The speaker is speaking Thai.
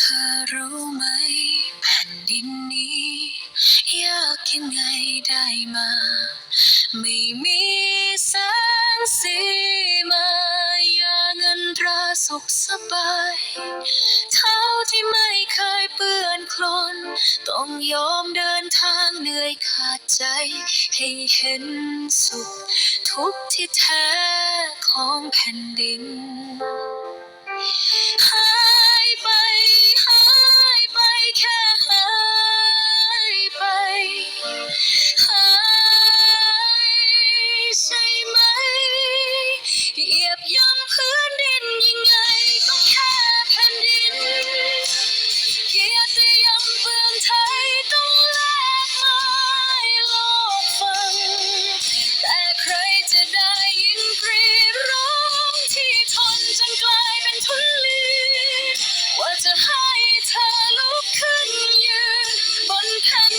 ธอรู้ไหมแผ่นดินนี้ยากยังไงได้มา ไม่มีแสงสีมายาเงินตราสุขสบายเท้าที่ไม่เคยเปื้อนโคลนต้องยอมเดินทางเหนื่อยขาดใจ ให้เห็นสุขทุกที่แท้ของแผ่นดิน ให้เธอลุกขึ้นยืนบนแผ่น